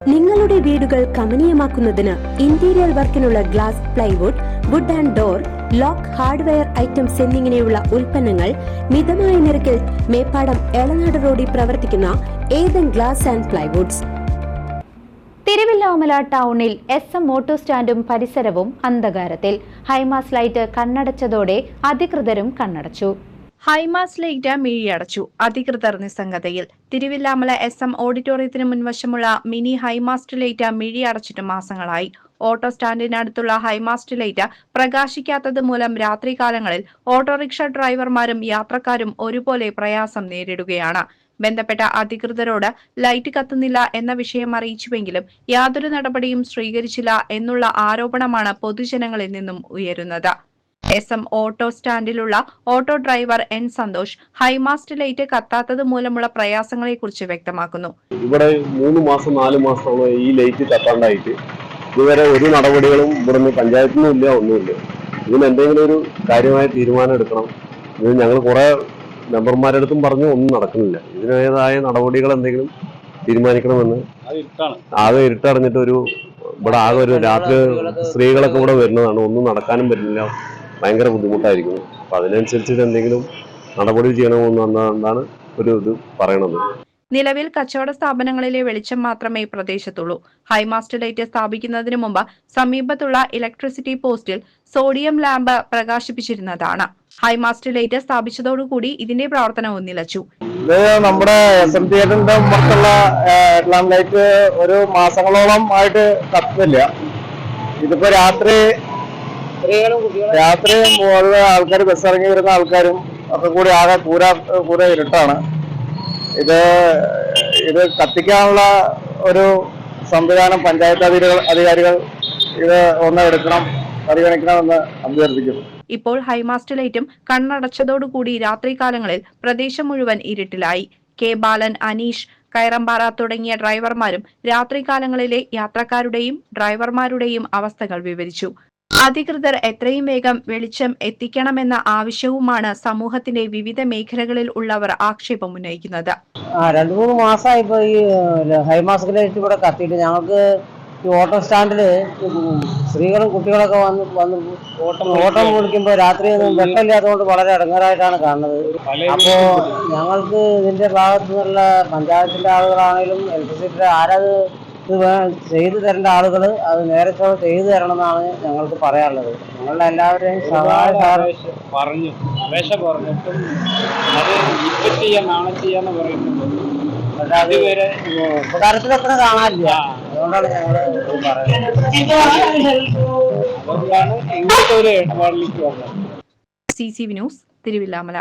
നിങ്ങളുടെ വീടുകൾ കമനീയമാക്കുന്നതിന് interior വർക്കിനുള്ള glass plywood wood and door lock hardware items എന്നിങ്ങനെയുള്ള ഉൽപ്പന്നങ്ങൾ മിതമായ നിരക്കിൽ മേപ്പാടം എളനാട് റോഡിൽ പ്രവർത്തിക്കുന്ന Ethan glass and plywoods Thiruvilwamala ടൗണിൽ എസ് എം ഓട്ടോ സ്റ്റാൻഡും പരിസരവും അന്ധകാരത്തിൽ. ഹൈമാസ് ലൈറ്റ് കണ്ണടച്ചതോടെ അധികൃതരും കണ്ണടച്ചു. ഹൈമാസ് ലൈറ്റ് മിഴിയടച്ചു അധികൃതർ നിസ്സംഗതയിൽ. തിരുവില്ലാമല എസ് എം ഓഡിറ്റോറിയത്തിന് മുൻവശമുള്ള മിനി ഹൈമാസ്റ്റ് ലൈറ്റ് മിഴിയടച്ചിട്ട് മാസങ്ങളായി. ഓട്ടോ സ്റ്റാൻഡിനടുത്തുള്ള ഹൈമാസ്റ്റ് ലൈറ്റ് പ്രകാശിക്കാത്തത് മൂലം രാത്രികാലങ്ങളിൽ ഓട്ടോറിക്ഷ ഡ്രൈവർമാരും യാത്രക്കാരും ഒരുപോലെ പ്രയാസം നേരിടുകയാണ്. ബന്ധപ്പെട്ട അധികൃതരോട് ലൈറ്റ് കത്തുന്നില്ല എന്ന വിഷയം അറിയിച്ചുവെങ്കിലും യാതൊരു നടപടിയും സ്വീകരിച്ചില്ല എന്നുള്ള ആരോപണമാണ് പൊതുജനങ്ങളിൽ നിന്നും ഉയരുന്നത്. S M auto സ്റ്റാൻഡിലുള്ള auto driver N Santhosh high mast light കത്താത്തത് മൂലമുള്ള പ്രയാസങ്ങളെ കുറിച്ച് വ്യക്തമാക്കുന്നു. ഇവിടെ മൂന്ന് മാസം നാല് മാസമാണ് ഈ ലൈറ്റ് കത്താണ്ടായിട്ട്. ഇതുവരെ ഒരു നടപടികളും ഇവിടുന്ന് പഞ്ചായത്തിൽ നിന്നും ഇല്ല ഒന്നുമില്ല. ഇതിന് എന്തെങ്കിലും ഒരു കാര്യമായ തീരുമാനം എടുക്കണം. ഇത് ഞങ്ങൾ കുറെ മെമ്പർമാരുടെ അടുത്തും പറഞ്ഞു ഒന്നും നടക്കുന്നില്ല. ഇതിനേതായ നടപടികൾ എന്തെങ്കിലും തീരുമാനിക്കണമെന്ന് ആകെ ഇരുട്ടടഞ്ഞിട്ട് ഒരു ഇവിടെ ആകെ ഒരു രാത്രി സ്ത്രീകളൊക്കെ ഇവിടെ വരുന്നതാണ്. ഒന്നും നടക്കാനും പറ്റുന്നില്ല ഭയങ്കര ബുദ്ധിമുട്ടായിരിക്കുന്നു. അപ്പൊ അതിനനുസരിച്ചിട്ട് എന്തെങ്കിലും നടപടി ചെയ്യണമെന്നാണ് ഒരു ഇത് പറയണത്. നിലവിൽ കച്ചവട സ്ഥാപനങ്ങളിലെ വെളിച്ചം മാത്രമേ പ്രദേശത്തുള്ളൂ. ഹൈമാസ്റ്റ് ലൈറ്റ് സ്ഥാപിക്കുന്നതിന് മുമ്പ് സമീപത്തുള്ള ഇലക്ട്രിസിറ്റി പോസ്റ്റിൽ സോഡിയം ലാമ്പ് പ്രകാശിപ്പിച്ചിരുന്നതാണ്. ഹൈമാസ്റ്റ് ലൈറ്റ് സ്ഥാപിച്ചതോടുകൂടി ഇതിന്റെ പ്രവർത്തനവും നിലച്ചു. ഇത് നമ്മുടെ എസ് എം തിയേറ്ററിന്റെ മുമ്പുള്ള ലൈറ്റ് ഒരു മാസങ്ങളോളം ആയിട്ട് കത്തില്ല. ഇതിപ്പോ രാത്രി രാത്രി മുകളിൽ ആൾക്കാർ ബസ് ഇറങ്ങി വരുന്ന ആൾക്കാരും ഒക്കെ കൂടി ആകെ കൂരാ കൂര ഇരുട്ടാണ്. ഇത് ഇത് കത്തിക്കാനുള്ള ഒരു സംവിധാനം പഞ്ചായത്ത് അധികാരികൾ അധികാരികൾ ഇത് ഒന്ന് എടുക്കണം പരിഗണിക്കണമെന്ന് അഭ്യർത്ഥിക്കുന്നു. ഇപ്പോൾ ഹൈമാസ്റ്റ് ലൈറ്റും കണ്ണടച്ചതോടുകൂടി രാത്രികാലങ്ങളിൽ പ്രദേശം മുഴുവൻ ഇരുട്ടിലായി. കെ ബാലൻ അനീഷ് കയറമ്പാറ തുടങ്ങിയ ഡ്രൈവർമാരും രാത്രികാലങ്ങളിലെ യാത്രക്കാരുടെയും ഡ്രൈവർമാരുടെയും അവസ്ഥകൾ വിവരിച്ചു. അധികൃതർ എത്രയും വേഗം വെളിച്ചം എത്തിക്കണമെന്ന ആവശ്യവുമാണ് സമൂഹത്തിന്റെ വിവിധ മേഖലകളിൽ ഉള്ളവർ ആക്ഷേപം ഉന്നയിക്കുന്നത്. ആ രണ്ട് മൂന്ന് മാസമായി ഇപ്പോൾ ഈ ഹൈമാസ്ക് ലൈറ്റ് ഇവിടെ കത്തിയിട്ട് ഞങ്ങൾക്ക് ഈ ഓട്ടോ സ്റ്റാൻഡിൽ സ്ത്രീകളും കുട്ടികളൊക്കെ വന്ന് വന്ന് ഓട്ടം ഓട്ടം വിളിക്കുമ്പോൾ രാത്രി ഒന്നും വെട്ടമില്ലാത്തതുകൊണ്ട് വളരെ ഇടങ്ങാറായിട്ടാണ് കാണുന്നത്. അപ്പോൾ ഞങ്ങൾക്ക് ഇതിന്റെ ഭാഗത്തു നിന്നുള്ള പഞ്ചായത്തിന്റെ ആളുകളാണെങ്കിലും ഇലക്ട്രിസിറ്റിയുടെ ആരത് ഇത് ചെയ്തു തരേണ്ട ആളുകൾ അത് നേരത്തെ ചെയ്തു തരണം എന്നാണ് ഞങ്ങൾക്ക് പറയാനുള്ളത്. ഞങ്ങളുടെ എല്ലാവരെയും സഹായ പറഞ്ഞു. അപേക്ഷ പറഞ്ഞിട്ടും അത് ഇപ്പൊ ചെയ്യാം നാളെ ചെയ്യാന്ന് പറയുന്നുണ്ട്. പക്ഷേ അത് ഇതുവരെ കാണാനില്ല. അതുകൊണ്ടാണ് ഞങ്ങൾ പറയുന്നത് അതുകൊണ്ടാണ് ഇങ്ങനത്തെ ഒരു ഇടപാടിലേക്ക് വന്നത്. സി സി വിനോസ് ന്യൂസ് തിരുവില്ലാമല